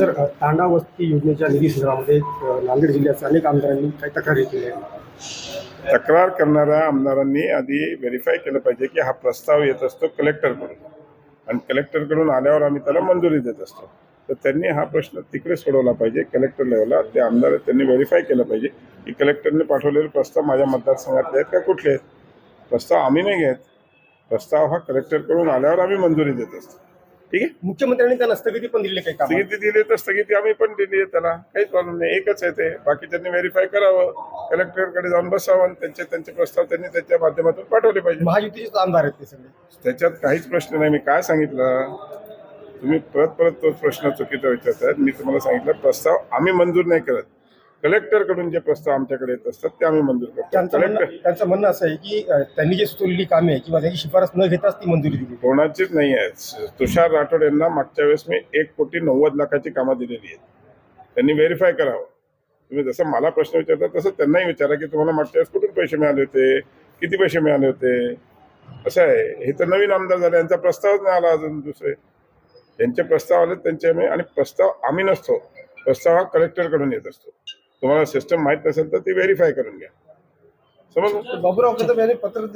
तांडा वस्ती योजनेच्या निधी संदर्भामध्ये नांदेड जिल्ह्याच्या अनेक आमदारांनी काही तक्रारी केल्या तक्रार करणाऱ्या आमदारांनी आधी व्हेरीफाय केलं पाहिजे की हा प्रस्ताव येत असतो कलेक्टरकडून आणि कलेक्टरकडून आल्यावर आम्ही त्याला मंजुरी देत असतो. तर त्यांनी हा प्रश्न तिकडे सोडवला पाहिजे कलेक्टर लेवलला ते आमदार त्यांनी व्हेरीफाय केलं पाहिजे की कलेक्टरने पाठवलेले प्रस्ताव माझ्या मतदारसंघातले आहेत का कुठले आहेत? प्रस्ताव आम्ही नाही घेत. प्रस्ताव हा कलेक्टरकडून आल्यावर आम्ही मंजुरी देत असतो. ठीक आहे? मुख्यमंत्र्यांनी त्यांना स्थगिती पण दिली काही काम स्थगिती दिली तर स्थगिती आम्ही पण दिली आहे त्याला काहीच प्रॉब्लेम नाही. एकच आहे ते. बाकी त्यांनी व्हेरीफाय करावं. कलेक्टरकडे जाऊन बसावं आणि त्यांचे त्यांचे प्रस्ताव त्यांनी त्याच्या माध्यमातून पाठवले पाहिजे. महायुतीचेच आमदार आहेत ते सगळे. त्याच्यात काहीच प्रश्न नाही. मी काय सांगितलं? तुम्ही परत परत तोच प्रश्न चुकीचा विचारतायत. मी तुम्हाला सांगितलं प्रस्ताव आम्ही मंजूर नाही करत. कलेक्टरकडून जे प्रस्ताव आमच्याकडे येत असतात ते आम्ही मंजूर करतो. कलेक्टर त्यांचं म्हणणं असं आहे की त्यांनी जी सुचवलेली कामे आहे किंवा त्याची शिफारस न घेताच ती मंजुरी दिली. कोणाचीच नाही आहे. तुषार राठोड यांना मागच्या वेळेस मी एक कोटी नव्वद लाखाची कामं दिलेली आहेत. त्यांनी व्हेरीफाय करावं. तुम्ही जसं मला प्रश्न विचारता तसं त्यांनाही विचारा की तुम्हाला मागच्या वेळेस कुठून पैसे मिळाले होते? किती पैसे मिळाले होते? असं आहे. हे तर नवीन आमदार झाले यांचा प्रस्तावच नाही आला अजून दुसरे. त्यांचे प्रस्ताव आले त्यांचे आम्ही आणि प्रस्ताव आम्ही नसतो. प्रस्ताव हा कलेक्टरकडून येत असतो. तुम्हाला सिस्टम माहीत नसेल तर ती व्हेरीफाय करून घ्या. समज बाबूराव कसं पत्र